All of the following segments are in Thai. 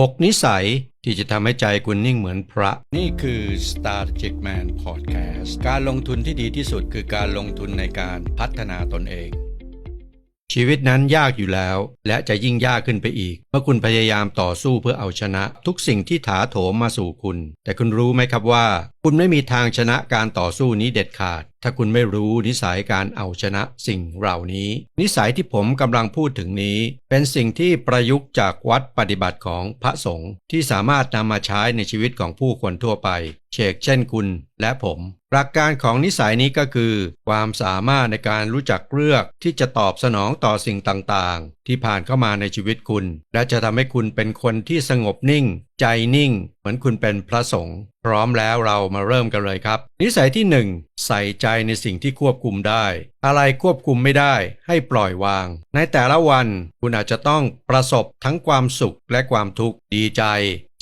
6 นิสัยที่จะทำให้ใจคุณนิ่งเหมือนพระ นี่คือ Strategic Man Podcast การลงทุนที่ดีที่สุดคือการลงทุนในการพัฒนาตนเอง ชีวิตนั้นยากอยู่แล้ว และจะยิ่งยากขึ้นไปอีก เมื่อคุณพยายามต่อสู้เพื่อเอาชนะ ทุกสิ่งที่ถาโถมมาสู่คุณ แต่คุณรู้ไหมครับว่า คุณไม่มีทางชนะการต่อสู้นี้เด็ดขาด ถ้าคุณไม่รู้นิสัยการเอาชนะสิ่งเหล่านี้ นิสัยที่ผมกำลังพูดถึงนี้ เป็นสิ่งที่ประยุกต์จากวัดปฏิบัติของพระสงฆ์ที่สามารถนำมาใช้ในชีวิตของผู้คนทั่วไป เชกเช่นคุณและผม หลักการของนิสัยนี้ก็คือ ความสามารถในการรู้จักเลือกที่จะตอบสนองต่อสิ่งต่างๆ ที่ผ่านเข้ามาในชีวิตคุณ และจะทำให้คุณเป็นคนที่สงบนิ่ง ใจนิ่ง เหมือนคุณเป็นพระสงฆ์พร้อมแล้วเรามาเริ่มกันเลยครับ นิสัยที่หนึ่งใส่ใจในสิ่งที่ควบคุมได้ อะไรควบคุมไม่ได้ ให้ปล่อยวาง ในแต่ละวันคุณอาจจะต้องประสบทั้งความสุขและความทุกข์ดีใจ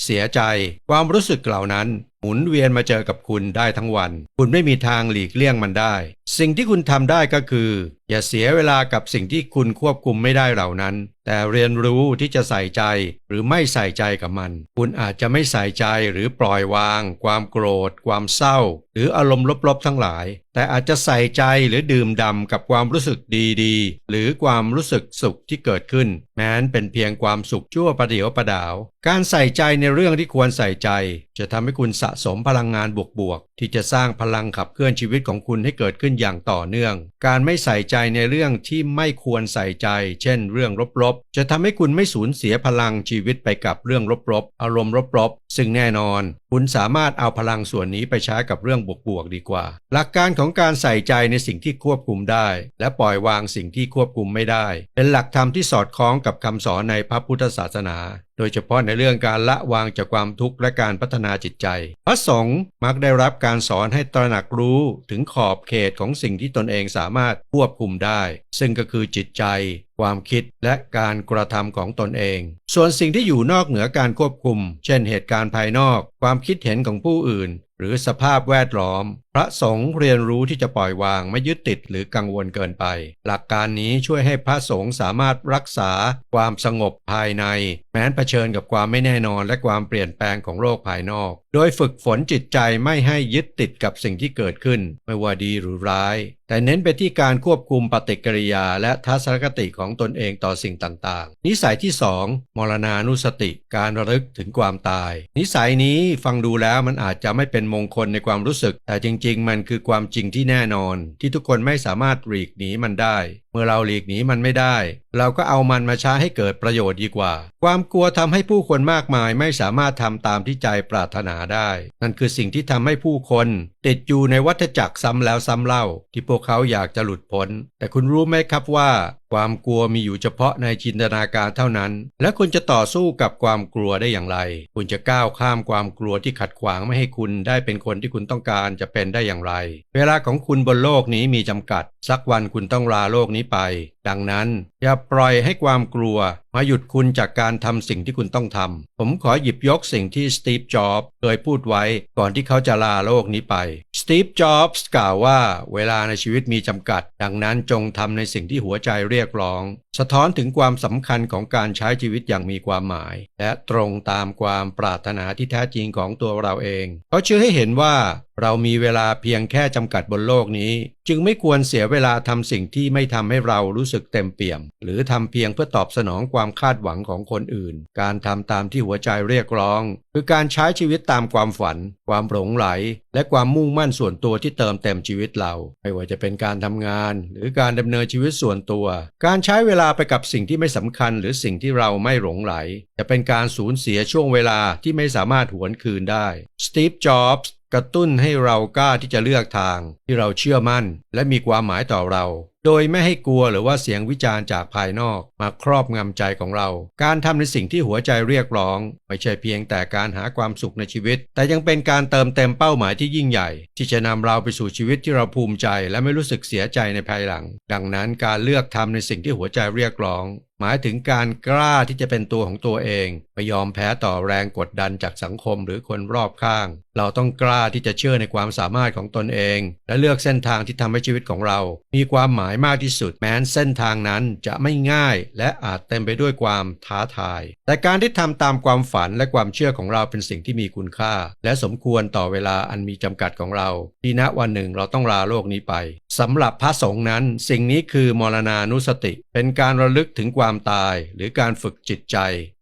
เสียใจ ความรู้สึกเหล่านั้น หมุนเวียนมาเจอกับคุณได้ทั้งวัน คุณไม่มีทางหลีกเลี่ยงมันได้ สิ่งที่คุณทำได้ก็คือ อย่าเสียเวลากับสิ่งที่คุณควบคุมไม่ได้เหล่านั้น แต่เรียนรู้ที่จะใส่ใจหรือไม่ใส่ใจกับมัน คุณอาจจะไม่ใส่ใจหรือปล่อยวาง ความโกรธ ความเศร้า หรืออารมณ์ลบๆทั้งหลาย แต่อาจจะใส่ใจหรือดื่มด่ำกับความรู้สึกดีๆ หรือความรู้สึกสุขที่เกิดขึ้น แม้นเป็นเพียงความสุขชั่วประเดียวประดาว การใส่ใจในเรื่องที่ควรใส่ใจ จะทำให้คุณสะสมพลังงานบวก ที่จะสร้างพลังขับเคลื่อนชีวิตของคุณให้เกิดขึ้นอย่างต่อเนื่อง การไม่ใส่ใจในเรื่องที่ไม่ควรใส่ใจ เช่น เรื่องลบๆ จะทำให้คุณไม่สูญเสียพลังชีวิตไปกับเรื่องลบๆ อารมณ์ลบๆ ซึ่งแน่นอน คุณสามารถเอาพลังส่วนนี้ไปใช้กับเรื่องบวกๆดีกว่า หลักการของการใส่ใจในสิ่งที่ควบคุมได้ และปล่อยวางสิ่งที่ควบคุมไม่ได้ เป็นหลักธรรมที่สอดคล้องกับคำสอนในพระพุทธศาสนา ดยเฉพาะในเรื่องการละวางจากความทุกข์และการพัฒนาจิตใจ พระสงฆ์มักได้รับการสอนให้ตระหนักรู้ถึงขอบเขตของสิ่งที่ตนเองสามารถควบคุมได้ ซึ่งก็คือจิตใจความคิดและการกระทำของตนเอง ส่วนสิ่งที่อยู่นอกเหนือการควบคุม เช่นเหตุการณ์ภายนอก ความคิดเห็นของผู้อื่น หรือสภาพแวดล้อม พระสงฆ์เรียนรู้ที่จะปล่อยวางไม่ยึดติดหรือกังวลเกินไป หลักการนี้ช่วยให้พระสงฆ์สามารถรักษาความสงบภายใน แม้นเผชิญกับความไม่แน่นอนและความเปลี่ยนแปลงของโลกภายนอก โดยฝึกฝนจิตใจไม่ให้ยึดติดกับสิ่งที่เกิดขึ้น ไม่ว่าดีหรือร้าย แต่เน้นไปที่การควบคุมปฏิกิริยา และทัศนคติของตนเองต่อสิ่งต่างๆ นิสัยที่ 2 มรณานุสติ การระลึกถึงความตาย นิสัยนี้ฟังดูแล้วมันอาจจะไม่เป็นมงคลในความรู้สึก แต่จริงๆ มันคือความจริงที่แน่นอน ที่ทุกคนไม่สามารถหลีกหนีมันได้เมื่อเราหลีกหนีมันไม่ได้ เราก็เอามันมาใช้ให้เกิดประโยชน์ดีกว่า ความกลัวทำให้ผู้คนมากมายไม่สามารถทำตามที่ใจปรารถนาได้ นั่นคือสิ่งที่ทำให้ผู้คน ติดอยู่ในวัฏจักรซ้ำแล้วซ้ำเล่า ที่พวกเขาอยากจะหลุดพ้น แต่คุณรู้ไหมครับว่า ความกลัวมีอยู่เฉพาะในจินตนาการเท่านั้น และคุณจะต่อสู้กับความกลัวได้อย่างไร คุณจะก้าวข้ามความกลัวที่ขัดขวางไม่ให้คุณได้เป็นคนที่คุณต้องการจะเป็นได้อย่างไร เวลาของคุณบนโลกนี้มีจำกัด สักวันคุณต้องลาโลกนี้ไปดังนั้น อย่าปล่อยให้ความกลัว มาหยุดคุณจากการทำสิ่งที่คุณต้องทำ ผมขอหยิบยกสิ่งที่สตีฟ จ็อบส์เคยพูดไว้ก่อนที่เขาจะลาโลกนี้ไป สตีฟ จ็อบส์กล่าวว่าเวลาในชีวิตมีจำกัด ดังนั้นจงทำในสิ่งที่หัวใจเรียกร้อง สะท้อนถึงความสำคัญของการใช้ชีวิตอย่างมีความหมาย และตรงตามความปรารถนาที่แท้จริงของตัวเราเอง เขาเชื่อให้เห็นว่าเรามีเวลาเพียงแค่จำกัดบนโลกนี้ จึงไม่ควรเสียเวลาทำสิ่งที่ไม่ทำให้เรารู้สึกเต็มเปี่ยม หรือทำเพียงเพื่อตอบสนองความคาดหวังของคนอื่น การทำตามที่หัวใจเรียกร้อง คือการใช้ชีวิตตามความฝัน ความหลงไหล และความมุ่งมั่นส่วนตัวที่เติมเต็มชีวิตเรา ไม่ว่าจะเป็นการทำงาน หรือการดำเนินชีวิตส่วนตัว การใช้เวลาไปกับสิ่งที่ไม่สำคัญ หรือสิ่งที่เราไม่หลงไหล จะเป็นการสูญเสียช่วงเวลาที่ไม่สามารถหวนคืนได้สตีฟจ็อบส์ กระตุ้นให้เรากล้าที่จะเลือกทาง ที่เราเชื่อมั่น และมีความหมายต่อเรา โดยไม่ให้กลัวหรือว่าเสียงวิจารณ์จากภายนอก มาครอบงำใจของเรา การทำในสิ่งที่หัวใจเรียกร้อง ไม่ใช่เพียงแต่การหาความสุขในชีวิต แต่ยังเป็นการเติมเต็มเป้าหมายที่ยิ่งใหญ่ ที่จะนำเราไปสู่ชีวิตที่เราภูมิใจ และไม่รู้สึกเสียใจในภายหลัง ดังนั้นการเลือกทำในสิ่งที่หัวใจเรียกร้อง หมายถึงการกล้าที่จะเป็นตัวของตัวเอง ไม่ยอมแพ้ต่อแรงกดดันจากสังคมหรือคนรอบข้าง เราต้องกล้าที่จะเชื่อในความสามารถของตนเอง และเลือกเส้นทางที่ทำให้ชีวิตของเรา มีความหมายมากที่สุด แม้นเส้นทางนั้นจะไม่ง่าย และอาจเต็มไปด้วยความท้าทาย แต่การที่ทำตามความฝันและความเชื่อของเราเป็นสิ่งที่มีคุณค่า และสมควรต่อเวลาอันมีจำกัดของเราที่ณวันหนึ่งเราต้องลาโลกนี้ไปสำหรับพระสงฆ์นั้น สิ่งนี้คือมรณานุสติ เป็นการระลึกถึงความตายหรือการฝึกจิตใจ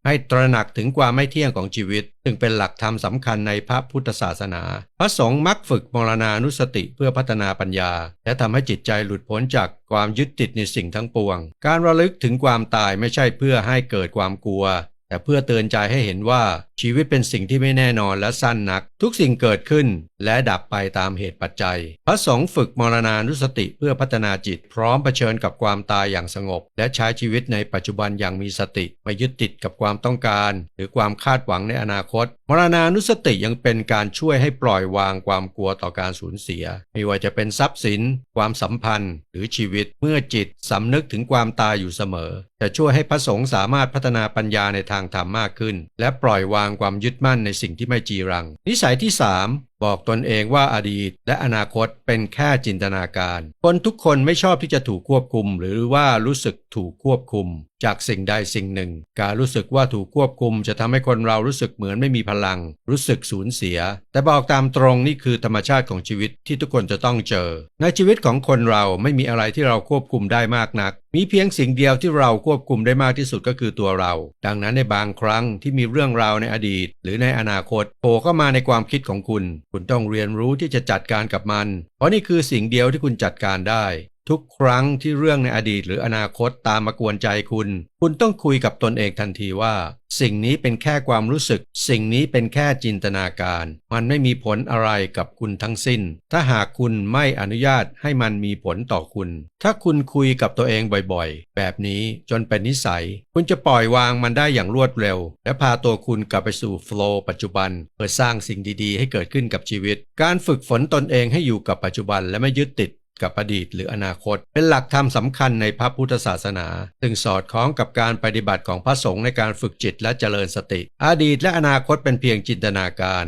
ให้ตระหนักถึงความไม่เที่ยงของชีวิต ซึ่งเป็นหลักธรรมสำคัญในพระพุทธศาสนา พระสงฆ์มักฝึกมรณานุสติเพื่อพัฒนาปัญญา และทำให้จิตใจหลุดพ้นจากความยึดติดในสิ่งทั้งปวง การระลึกถึงความตายไม่ใช่เพื่อให้เกิดความกลัว แต่เพื่อเตือนใจให้เห็นว่าชีวิตเป็นสิ่งที่ไม่แน่นอนและสั้นนัก ทุกสิ่งเกิดขึ้นและดับไปตามเหตุปัจจัย พระสงฆ์ฝึกมรณานุสติเพื่อพัฒนาจิต พร้อมเผชิญกับความตายอย่างสงบ และใช้ชีวิตในปัจจุบันอย่างมีสติไม่ยึดติดกับความต้องการ หรือความคาดหวังในอนาคต มรณานุสติยังเป็นการช่วยให้ปล่อยวางความกลัวต่อการสูญเสีย ไม่ว่าจะเป็นทรัพย์สิน ความสัมพันธ์ หรือชีวิตเมื่อจิตสำนึกถึงความตายอยู่เสมอ จะช่วยให้พระสงฆ์สามารถพัฒนาปัญญาในทางธรรมมากขึ้น และปล่อยวางความยึดมั่นในสิ่งที่ไม่จีรังนิสัยที่3 บอกตนเองว่าอดีตและอนาคตเป็นแค่จินตนาการ คนทุกคนไม่ชอบที่จะถูกควบคุม หรือว่ารู้สึกถูกควบคุม จากสิ่งใดสิ่งหนึ่ง การรู้สึกว่าถูกควบคุม จะทำให้คนเรารู้สึกเหมือนไม่มีพลัง รู้สึกสูญเสีย แต่บอกตามตรงนี่คือธรรมชาติของชีวิตที่ทุกคนจะต้องเจอ ในชีวิตของคนเราไม่มีอะไรที่เราควบคุมได้มากนัก มีเพียงสิ่งเดียวที่เราควบคุมได้มากที่สุดก็คือตัวเรา ดังนั้นในบางครั้งที่มีเรื่องราวในอดีต หรือในอนาคตโผล่เข้ามาในความคิดของคุณคุณต้องเรียนรู้ที่จะจัดการกับมัน เพราะนี่คือสิ่งเดียวที่คุณจัดการได้ ทุกครั้งที่เรื่องในอดีตหรืออนาคตตามมากวนใจคุณ คุณต้องคุยกับตนเองทันทีว่า สิ่งนี้เป็นแค่ความรู้สึก สิ่งนี้เป็นแค่จินตนาการ มันไม่มีผลอะไรกับคุณทั้งสิ้น ถ้าหากคุณไม่อนุญาตให้มันมีผลต่อคุณ ถ้าคุณคุยกับตัวเองบ่อยๆ แบบนี้จนเป็นนิสัย คุณจะปล่อยวางมันได้อย่างรวดเร็ว และพาตัวคุณกลับไปสู่โฟล์ปัจจุบันเพื่อสร้างสิ่งดีๆ ให้เกิดขึ้นกับชีวิต การฝึกฝนตนเองให้อยู่กับปัจจุบันและไม่ยึดติด กับอดีตหรืออนาคต เป็นหลักธรรมสำคัญในพระพุทธศาสนา ซึ่งสอดคล้องกับการปฏิบัติของพระสงฆ์ในการฝึกจิตและเจริญสติ อดีตและอนาคตเป็นเพียงจินตนาการ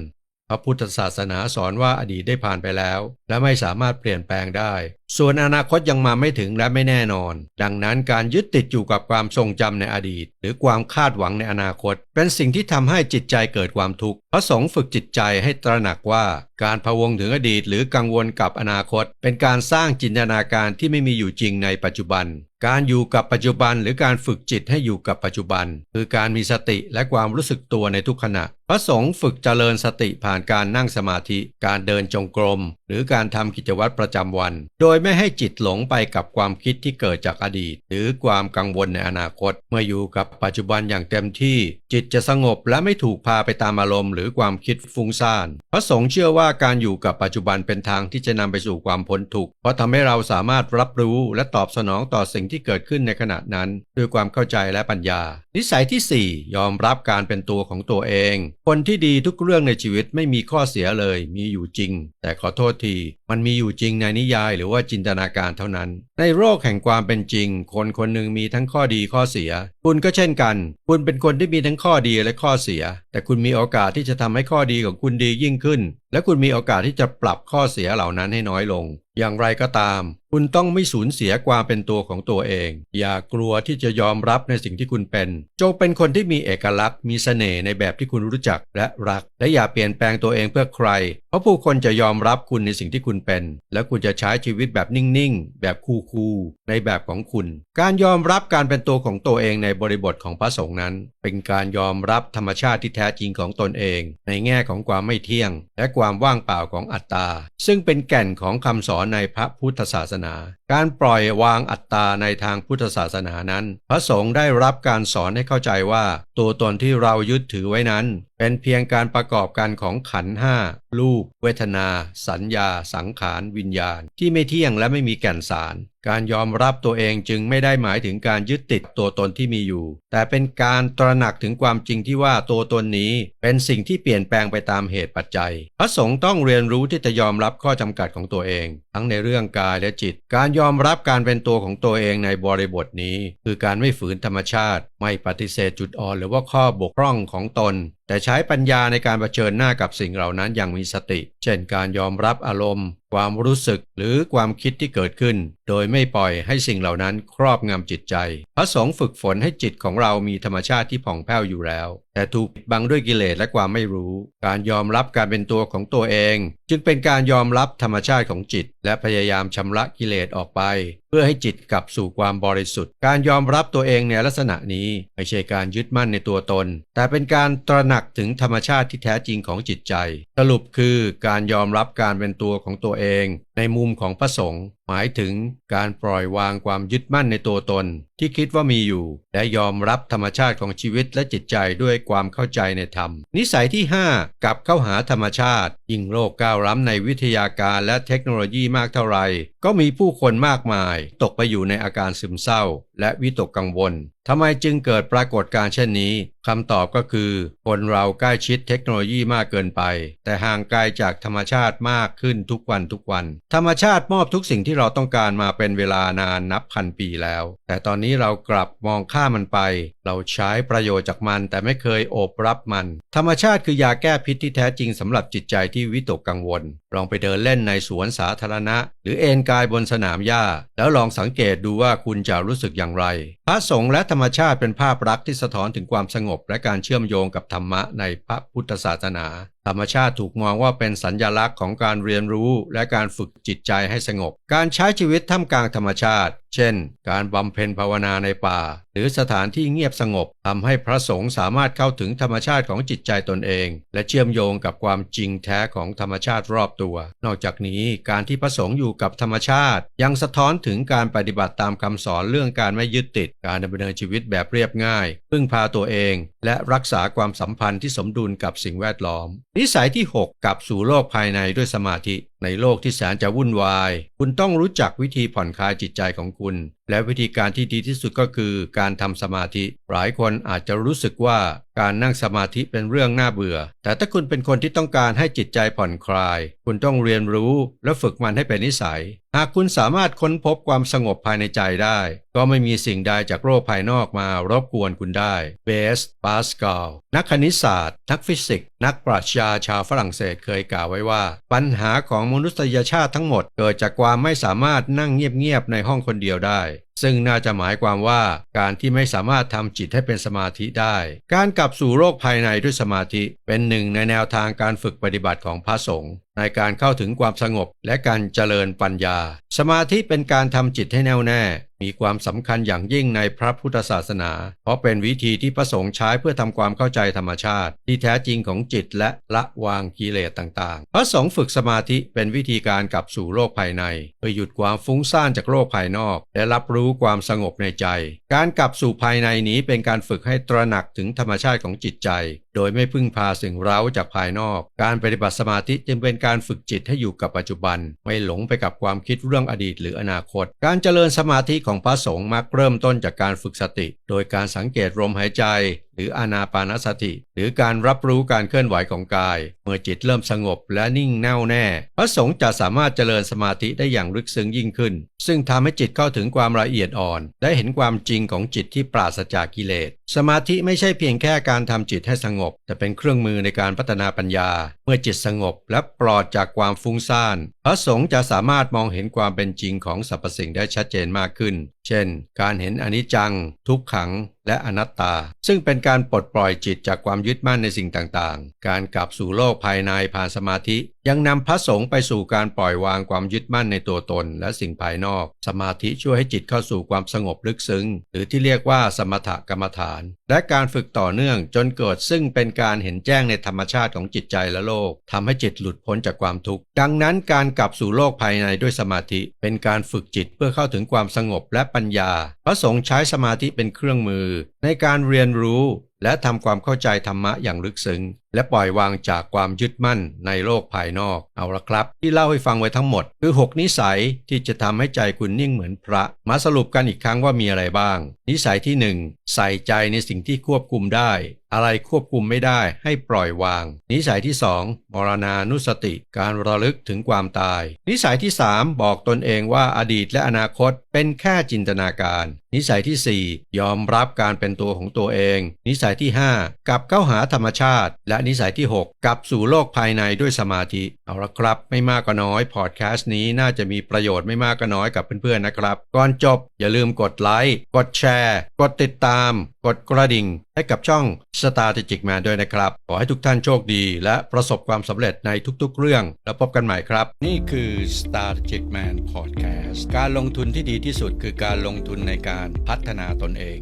พระพุทธศาสนาสอนว่าอดีตได้ผ่านไปแล้ว และไม่สามารถเปลี่ยนแปลงได้ ส่วนอนาคตยังมาไม่ถึงและไม่แน่นอน ดังนั้นการยึดติดอยู่กับความทรงจำในอดีต หรือความคาดหวังในอนาคต เป็นสิ่งที่ทำให้จิตใจเกิดความทุกข์พระสงฆ์ฝึกจิตใจให้ตระหนักว่า การพะวงถึงอดีต หรือกังวลกับอนาคต เป็นการสร้างจินตนาการที่ไม่มีอยู่จริงในปัจจุบัน การอยู่กับปัจจุบันหรือการฝึกจิตให้อยู่กับปัจจุบัน คือการมีสติและความรู้สึกตัวในทุกขณะ พระสงฆ์ฝึกเจริญสติผ่านการนั่งสมาธิ การเดินจงกรม หรือการทำกิจวัตรประจำวัน โดยไม่ให้จิตหลงไปกับความคิดที่เกิดจากอดีต หรือความกังวลในอนาคต เมื่ออยู่กับปัจจุบันอย่างเต็มที่ จิตจะสงบและไม่ถูกพาไปตามอารมณ์หรือความคิดฟุ้งซ่านพระสงฆ์เชื่อว่าการอยู่กับปัจจุบันเป็นทางที่จะนำไปสู่ความพ้นทุกข์เพราะทำให้เราสามารถรับรู้และตอบสนองต่อสิ่งที่เกิดขึ้นในขณะนั้น ด้วยความเข้าใจและปัญญานิสัยที่ 4 ยอมรับการเป็นตัวของตัวเอง คนที่ดีทุกเรื่องในชีวิตไม่มีข้อเสียเลย มีอยู่จริง แต่ขอโทษที มันมีอยู่จริงในนิยายหรือว่าจินตนาการเท่านั้น ในโลกแห่งความเป็นจริง คนคนหนึ่งมีทั้งข้อดีข้อเสีย คุณก็เช่นกัน คุณเป็นคนที่มีทั้งข้อดีและข้อเสีย แต่คุณมีโอกาสที่จะทำให้ข้อดีของคุณดียิ่งขึ้น และคุณมีโอกาสที่จะปรับข้อเสียเหล่านั้นให้น้อยลง อย่างไรก็ตาม คุณต้องไม่สูญเสียความเป็นตัวของตัวเอง อย่ากลัวที่จะยอมรับในสิ่งที่คุณเป็น จงเป็นคนที่มีเอกลักษณ์ มีเสน่ห์ในแบบที่คุณรู้จักและรัก และอย่าเปลี่ยนแปลงตัวเองเพื่อใคร เพราะผู้คนจะยอมรับคุณในสิ่งที่คุณเป็น และคุณจะใช้ชีวิตแบบนิ่งๆ แบบคูลๆ ในแบบของคุณ การยอมรับการเป็นตัวของตัวเองในบริบทของพระสงฆ์นั้น เป็นการยอมรับธรรมชาติที่แท้จริงของตนเอง ในแง่ของความไม่เที่ยง และความความว่างเปล่าของอัตตา ซึ่งเป็นแก่นของคำสอนในพระพุทธศาสนา การปล่อยวางอัตตาในทางพุทธศาสนานั้น พระสงฆ์ได้รับการสอนให้เข้าใจว่าตัวตนที่เรายึดถือไว้นั้น เป็นเพียงการประกอบกันของขันห้ารูป เวทนา สัญญา สังขาร วิญญาณ ที่ไม่เที่ยงและไม่มีแก่นสาร การยอมรับตัวเองจึงไม่ได้หมายถึงการยึดติดตัวตนที่มีอยู่ แต่เป็นการตระหนักถึงความจริงที่ว่าตัวตนนี้เป็นสิ่งที่เปลี่ยนแปลงไปตามเหตุปัจจัย พระสงฆ์ต้องเรียนรู้ที่จะยอมรับข้อจำกัดของตัวเอง ทั้งในเรื่องกายและจิต การยอมรับการเป็นตัวของตัวเองในบริบทนี้ คือการไม่ฝืนธรรมชาติ ไม่ปฏิเสธจุดอ่อนหรือว่าข้อบกพร่องของตน แต่ใช้ปัญญาในการเผชิญหน้ากับสิ่งเหล่านั้นอย่างมีสติ เช่นการยอมรับอารมณ์ ความรู้สึกหรือความคิดที่เกิดขึ้น โดยไม่ปล่อยให้สิ่งเหล่านั้นครอบงำจิตใจ พระสงฆ์ฝึกฝนให้จิตของเรามีธรรมชาติที่ผ่องแผ้วอยู่แล้ว แต่ถูกปิดบังด้วยกิเลสและความไม่รู้ การยอมรับการเป็นตัวของตัวเอง จึงเป็นการยอมรับธรรมชาติของจิต และพยายามชำระกิเลสออกไป เพื่อให้จิตกลับสู่ความบริสุทธิ์ การยอมรับตัวเองในลักษณะนี้ไม่ใช่การยึดมั่นในตัวตน แต่เป็นการตระหนักถึงธรรมชาติที่แท้จริงของจิตใจ สรุปคือการยอมรับการเป็นตัวของตัวเอง ในมุมของพระสงฆ์หมายถึงการปล่อยวางความยึดมั่นในตัวตน ที่คิดว่ามีอยู่ และยอมรับธรรมชาติของชีวิตและจิตใจด้วยความเข้าใจในธรรม นิสัยที่ 5 กับเข้าหาธรรมชาติ ยิ่งโลกก้าวล้ำในวิทยาการและเทคโนโลยีมากเท่าไหร่ก็มีผู้คนมากมาย ตกไปอยู่ในอาการซึมเศร้า และวิตกกังวลทำไมจึงเกิดปรากฏการณ์เช่นนี้คำตอบก็คือ คนเราใกล้ชิดเทคโนโลยีมากเกินไป แต่ห่างไกลจากธรรมชาติมากขึ้นทุกวันทุกวันธรรมชาติมอบทุกสิ่งที่เราต้องการมาเป็นเวลานานนับพันปีแล้ว แต่ตอนนี้เรากลับมองข้ามมันไป เราใช้ประโยชน์จากมันแต่ไม่เคยโอบรับมัน ธรรมชาติคือยาแก้พิษที่แท้จริงสำหรับจิตใจที่วิตกกังวล ลองไปเดินเล่นในสวนสาธารณะ หรือเอนกายบนสนามหญ้า แล้วลองสังเกตดูว่าคุณจะรู้สึกอย่างไร พระสงฆ์และธรรมชาติเป็นภาพลักษณ์ที่สะท้อนถึงความสงบและการเชื่อมโยงกับธรรมะในพระพุทธศาสนา ธรรมชาติถูกมองว่าเป็นสัญญลักษณ์ของการเรียนรู้และการฝึกจิตใจให้สงบ การใช้ชีวิตท่ามกลางธรรมชาติ เช่น การบำเพ็ญภาวนาในป่า หรือสถานที่เงียบสงบทำให้พระสงฆ์สามารถเข้าถึงธรรมชาติของจิตใจตนเอง และเชื่อมโยงกับความจริงแท้ของธรรมชาติรอบตัว นอกจากนี้การที่พระสงฆ์อยู่กับธรรมชาติ ยังสะท้อนถึงการปฏิบัติตามคำสอนเรื่องการไม่ยึดติด การดำเนินชีวิตแบบเรียบง่าย พึ่งพาตัวเอง และรักษาความสัมพันธ์ที่สมดุลกับสิ่งแวดล้อม นิสัยที่ 6กลับสู่โลกภายในด้วยสมาธิ ในโลกที่แสนจะวุ่นวาย คุณต้องรู้จักวิธีผ่อนคลายจิตใจของคุณ และวิธีการที่ดีที่สุดก็คือการทำสมาธิ หลายคนอาจจะรู้สึกว่าการนั่งสมาธิเป็นเรื่องน่าเบื่อ แต่ถ้าคุณเป็นคนที่ต้องการให้จิตใจผ่อนคลาย คุณต้องเรียนรู้และฝึกมันให้เป็นนิสัย หากคุณสามารถค้นพบความสงบภายในใจได้ ก็ไม่มีสิ่งใดจากโลกภายนอกมารบกวนคุณได้ เบส ปาสกาล นักคณิตศาสตร์ นักฟิสิกส์ นักปรัชญาชาวฝรั่งเศสเคยกล่าวไว้ว่า ปัญหาของมนุษยชาติทั้งหมด เกิดจากความไม่สามารถนั่งเงียบๆในห้องคนเดียวได้ซึ่งน่าจะหมายความว่าการที่ไม่สามารถทำจิตให้เป็นสมาธิได้ การกลับสู่โลกภายในด้วยสมาธิเป็นหนึ่งในแนวทางการฝึกปฏิบัติของพระสงฆ์ในการเข้าถึงความสงบและการเจริญปัญญา สมาธิเป็นการทำจิตให้แน่วแน่ มีความสำคัญอย่างยิ่งในพระพุทธศาสนา เพราะเป็นวิธีที่พระสงฆ์ใช้เพื่อทำความเข้าใจธรรมชาติ ที่แท้จริงของจิตและละวางกิเลสต่างๆ พระสงฆ์ฝึกสมาธิเป็นวิธีการกลับสู่โลกภายในเพื่อหยุดความฟุ้งซ่านจากโลกภายนอก และรับรู้ความสงบในใจ การกลับสู่ภายในนี้เป็นการฝึกให้ตระหนักถึงธรรมชาติของจิตใจโดยไม่พึ่งพาสิ่งเร้าจากภายนอก การปฏิบัติสมาธิจึงเป็นการฝึกจิตให้อยู่กับปัจจุบัน ไม่หลงไปกับความคิดเรื่องอดีตหรืออนาคต การเจริญสมาธิของพระสงฆ์มักเริ่มต้นจากการฝึกสติ โดยการสังเกตลมหายใจ รืออานาปานสติ หรือการรับรู้การเคลื่อนไหวของกาย เมื่อจิตเริ่มสงบและนิ่งแน่วแน่ พระสงฆ์จะสามารถเจริญสมาธิได้อย่างลึกซึ้งยิ่งขึ้น ซึ่งทำให้จิตเข้าถึงความละเอียดอ่อน ได้เห็นความจริงของจิตที่ปราศจากกิเลส สมาธิไม่ใช่เพียงแค่การทำจิตให้สงบ แต่เป็นเครื่องมือในการพัฒนาปัญญา เมื่อจิตสงบและปลอดจากความฟุ้งซ่าน พระสงฆ์จะสามารถมองเห็นความเป็นจริงของสรรพสิ่งได้ชัดเจนมากขึ้น เช่น การเห็นอนิจจัง ทุกขังและอนัตตา ซึ่งเป็นการปลดปล่อยจิตจากความยึดมั่นในสิ่งต่างๆ การกลับสู่โลกภายในผ่านสมาธิยังนำพระสงฆ์ไปสู่การปล่อยวางความยึดมั่นในตัวตนและสิ่งภายนอก สมาธิช่วยให้จิตเข้าสู่ความสงบลึกซึ้ง หรือที่เรียกว่าสมถกรรมฐาน และการฝึกต่อเนื่องจนเกิดซึ่งเป็นการเห็นแจ้งในธรรมชาติของจิตใจและโลกทำให้จิตหลุดพ้นจากความทุกข์ ดังนั้นการกลับสู่โลกภายในด้วยสมาธิ เป็นการฝึกจิตเพื่อเข้าถึงความสงบและปัญญา พระสงฆ์ใช้สมาธิเป็นเครื่องมือ ในการเรียนรู้และทำความเข้าใจธรรมะอย่างลึกซึ้ง และปล่อยวางจากความยึดมั่นในโลกภายนอกเอาละครับ ที่เล่าให้ฟังไว้ทั้งหมด คือ 6 นิสัยที่จะทำให้ใจคุณนิ่งเหมือนพระ มาสรุปกันอีกครั้งว่ามีอะไรบ้าง นิสัยที่ 1 ใส่ใจในสิ่งที่ควบคุมได้ อะไรควบคุมไม่ได้ให้ปล่อยวาง นิสัยที่ 2 มรณานุสติ การระลึกถึงความตาย นิสัยที่ 3 บอกตนเองว่าอดีตและอนาคตเป็นแค่จินตนาการ นิสัยที่ 4 ยอมรับการเป็นตัวของตัวเอง นิสัยที่ 5 กลับเข้าหาธรรมชาติ และนิสัยที่ 6กลับสู่โลกภายในด้วยสมาธิ เอาละครับ ไม่มากก็น้อยพอดแคสต์นี้น่าจะมีประโยชน์ไม่มากก็น้อยกับเพื่อนๆนะครับ ก่อนจบอย่าลืมกดไลค์กดแชร์ กดติดตาม กดกระดิ่ง ให้กับช่อง Strategic Man ด้วยนะครับ ขอให้ทุกท่านโชคดี และประสบความสำเร็จในทุกๆ เรื่อง แล้วพบกันใหม่ครับ นี่คือ Strategic Man Podcast การลงทุนที่ดีที่สุดคือการลงทุนในการพัฒนาตนเอง